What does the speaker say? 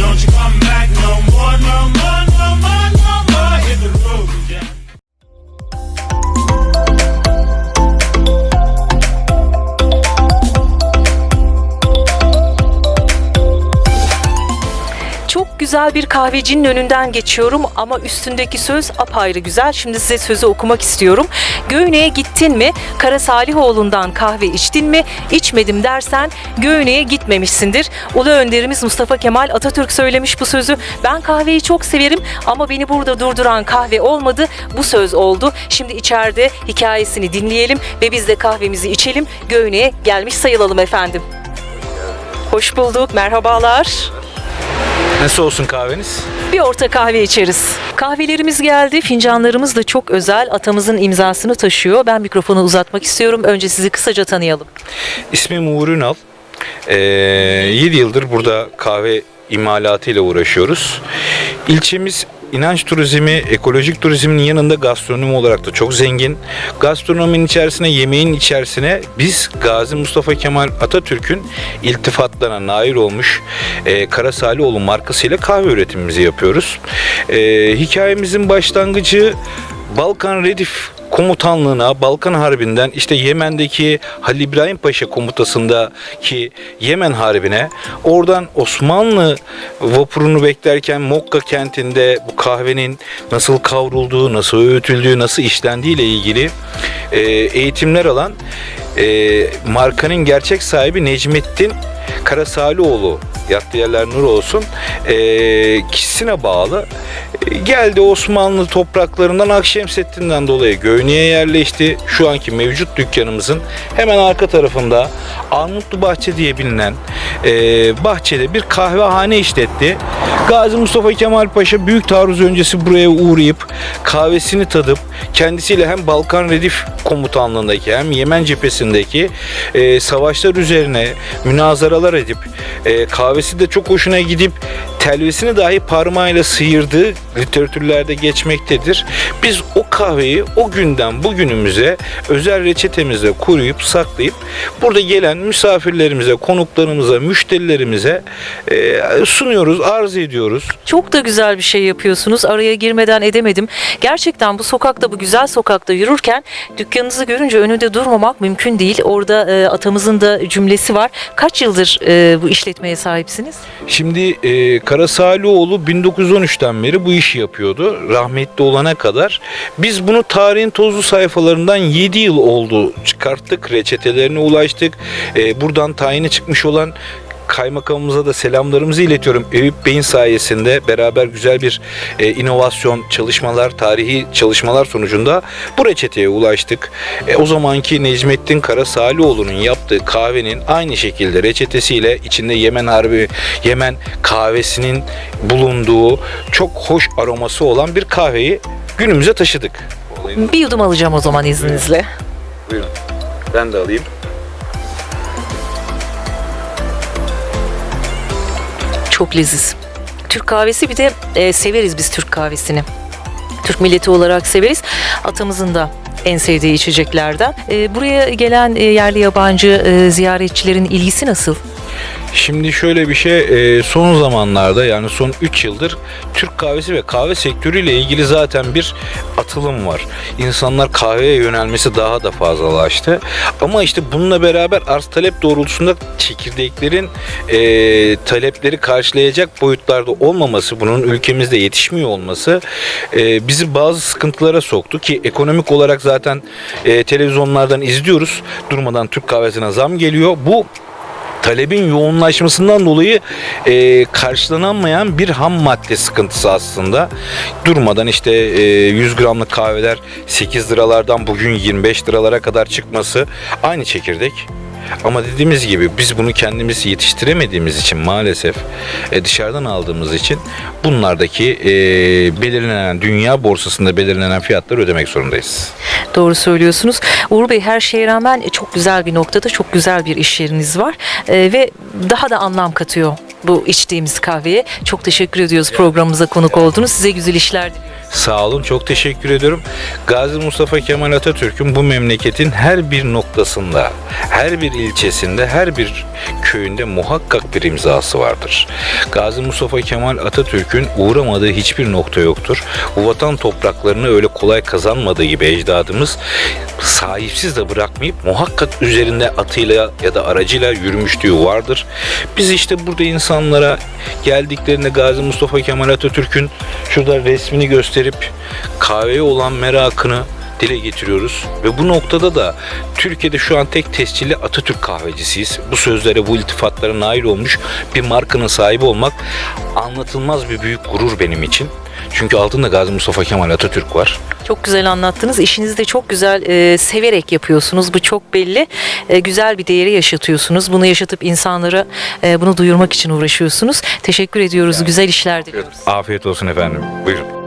Don't you come güzel bir kahvecinin önünden geçiyorum ama üstündeki söz apayrı güzel. Şimdi size sözü okumak istiyorum. Göğne'ye gittin mi? Kara Salihoğlu'ndan kahve içtin mi? İçmedim dersen Göğne'ye gitmemişsindir. Ulu önderimiz Mustafa Kemal Atatürk söylemiş bu sözü. Ben kahveyi çok severim ama beni burada durduran kahve olmadı. Bu söz oldu. Şimdi içeride hikayesini dinleyelim ve biz de kahvemizi içelim. Göğne'ye gelmiş sayılalım efendim. Hoş bulduk. Merhabalar. Nasıl olsun kahveniz? Bir orta kahve içeriz. Kahvelerimiz geldi. Fincanlarımız da çok özel. Atamızın imzasını taşıyor. Ben mikrofonu uzatmak istiyorum. Önce sizi kısaca tanıyalım. İsmim Uğur Ünal. Ee, 7 yıldır burada kahve imalatıyla uğraşıyoruz. İlçemiz inanç turizmi, ekolojik turizmin yanında gastronomi olarak da çok zengin. Gastronominin içerisine, yemeğin içerisine biz Gazi Mustafa Kemal Atatürk'ün iltifatlarına nail olmuş e, Kara markasıyla kahve üretimimizi yapıyoruz. E, hikayemizin başlangıcı Balkan Redif komutanlığına Balkan Harbi'nden işte Yemen'deki Halil İbrahim Paşa komutasındaki Yemen Harbi'ne oradan Osmanlı vapurunu beklerken Mokka kentinde bu kahvenin nasıl kavrulduğu, nasıl öğütüldüğü, nasıl işlendiği ile ilgili e, eğitimler alan e, markanın gerçek sahibi Necmettin Karasalioğlu yattığı yerler nur olsun e, kişisine bağlı E, geldi Osmanlı topraklarından Akşemseddin'den dolayı Göynü'ye yerleşti. Şu anki mevcut dükkanımızın hemen arka tarafında Armutlu Bahçe diye bilinen e, bahçede bir kahvehane işletti. Gazi Mustafa Kemal Paşa büyük taarruz öncesi buraya uğrayıp kahvesini tadıp kendisiyle hem Balkan Redif komutanlığındaki hem Yemen cephesindeki e, savaşlar üzerine münazaralar edip e, kahvesi de çok hoşuna gidip telvesini dahi parmağıyla sıyırdığı literatürlerde geçmektedir. Biz o kahveyi o günden bugünümüze özel reçetemizde koruyup saklayıp burada gelen misafirlerimize, konuklarımıza, müşterilerimize e, sunuyoruz, arz ediyoruz. Çok da güzel bir şey yapıyorsunuz. Araya girmeden edemedim. Gerçekten bu sokakta, bu güzel sokakta yürürken dükkanınızı görünce önünde durmamak mümkün değil. Orada e, atamızın da cümlesi var. Kaç yıldır e, bu işletmeye sahipsiniz? Şimdi e, Karasalioğlu 1913'ten beri bu işi yapıyordu. Rahmetli olana kadar. Biz bunu tarihin tozlu sayfalarından 7 yıl oldu çıkarttık. Reçetelerine ulaştık. E, buradan tayini çıkmış olan kaymakamımıza da selamlarımızı iletiyorum. Eyüp Bey'in sayesinde beraber güzel bir e, inovasyon çalışmalar, tarihi çalışmalar sonucunda bu reçeteye ulaştık. E, o zamanki Necmettin Kara Salioğlu'nun yaptığı kahvenin aynı şekilde reçetesiyle içinde Yemen Harbi, Yemen kahvesinin bulunduğu çok hoş aroması olan bir kahveyi günümüze taşıdık. Bir yudum alacağım o zaman izninizle. Buyurun. Ben de alayım. Çok leziz. Türk kahvesi bir de e, severiz biz Türk kahvesini. Türk milleti olarak severiz. Atamızın da en sevdiği içeceklerden. E, buraya gelen e, yerli yabancı e, ziyaretçilerin ilgisi nasıl? Şimdi şöyle bir şey e, son zamanlarda yani son 3 yıldır Türk kahvesi ve kahve sektörüyle ilgili zaten bir atılım var. İnsanlar kahveye yönelmesi daha da fazlalaştı. Ama işte bununla beraber arz talep doğrultusunda çekirdeklerin e, talepleri karşılayacak boyutlarda olmaması, bunun ülkemizde yetişmiyor olması e, bizi bazı sıkıntılara soktu ki ekonomik olarak zaten e, televizyonlardan izliyoruz. Durmadan Türk kahvesine zam geliyor. Bu talebin yoğunlaşmasından dolayı e, karşılanamayan bir ham madde sıkıntısı aslında. Durmadan işte e, 100 gramlık kahveler 8 liralardan bugün 25 liralara kadar çıkması aynı çekirdek. Ama dediğimiz gibi biz bunu kendimiz yetiştiremediğimiz için maalesef e, dışarıdan aldığımız için bunlardaki e, belirlenen dünya borsasında belirlenen fiyatları ödemek zorundayız. Doğru söylüyorsunuz. Uğur Bey her şeye rağmen çok güzel bir noktada çok güzel bir iş yeriniz var. E, ve daha da anlam katıyor bu içtiğimiz kahveye. Çok teşekkür ediyoruz programımıza konuk oldunuz. Size güzel işler diliyoruz. Sağ olun, çok teşekkür ediyorum. Gazi Mustafa Kemal Atatürk'ün bu memleketin her bir noktasında, her bir ilçesinde, her bir köyünde muhakkak bir imzası vardır. Gazi Mustafa Kemal Atatürk'ün uğramadığı hiçbir nokta yoktur. Bu vatan topraklarını öyle kolay kazanmadığı gibi ecdadımız sahipsiz de bırakmayıp muhakkak üzerinde atıyla ya da aracıyla yürümüşlüğü vardır. Biz işte burada insanlara geldiklerinde Gazi Mustafa Kemal Atatürk'ün şurada resmini gösterip kahveye olan merakını dile getiriyoruz. Ve bu noktada da Türkiye'de şu an tek tescilli Atatürk kahvecisiyiz. Bu sözlere, bu iltifatlara nail olmuş bir markanın sahibi olmak anlatılmaz bir büyük gurur benim için. Çünkü altında Gazi Mustafa Kemal Atatürk var. Çok güzel anlattınız. İşinizi de çok güzel e, severek yapıyorsunuz. Bu çok belli. E, güzel bir değeri yaşatıyorsunuz. Bunu yaşatıp insanlara e, bunu duyurmak için uğraşıyorsunuz. Teşekkür ediyoruz. Güzel işler diliyoruz. Afiyet olsun efendim. Buyurun.